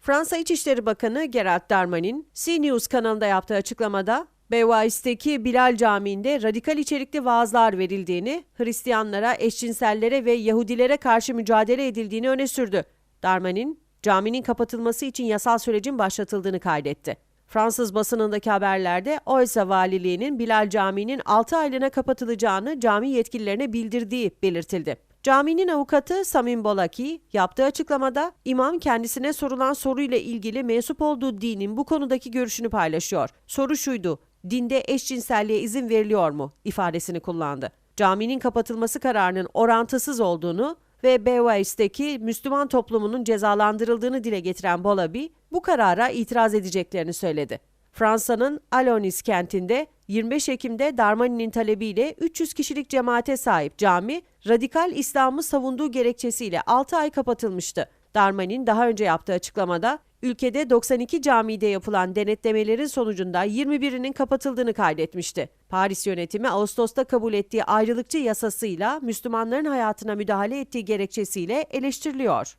Fransa İçişleri Bakanı Gerard Darmanin, CNews kanalında yaptığı açıklamada, Bevais'teki Bilal Camii'nde radikal içerikli vaazlar verildiğini, Hristiyanlara, eşcinsellere ve Yahudilere karşı mücadele edildiğini öne sürdü. Darmanin, caminin kapatılması için yasal sürecin başlatıldığını kaydetti. Fransız basınındaki haberlerde oysa valiliğinin Bilal Camii'nin 6 aylığına kapatılacağını cami yetkililerine bildirdiği belirtildi. Caminin avukatı Samim Bolaki yaptığı açıklamada imam kendisine sorulan soruyla ilgili mensup olduğu dinin bu konudaki görüşünü paylaşıyor. Soru şuydu, dinde eşcinselliğe izin veriliyor mu ifadesini kullandı. Caminin kapatılması kararının orantısız olduğunu ve Bewais'teki Müslüman toplumunun cezalandırıldığını dile getiren Bolabi, bu karara itiraz edeceklerini söyledi. Fransa'nın Alonis kentinde 25 Ekim'de Darmanin'in talebiyle 300 kişilik cemaate sahip cami, radikal İslam'ı savunduğu gerekçesiyle 6 ay kapatılmıştı. Darmanin daha önce yaptığı açıklamada, ülkede 92 camide yapılan denetlemelerin sonucunda 21'inin kapatıldığını kaydetmişti. Paris yönetimi Ağustos'ta kabul ettiği ayrılıkçı yasasıyla Müslümanların hayatına müdahale ettiği gerekçesiyle eleştiriliyor.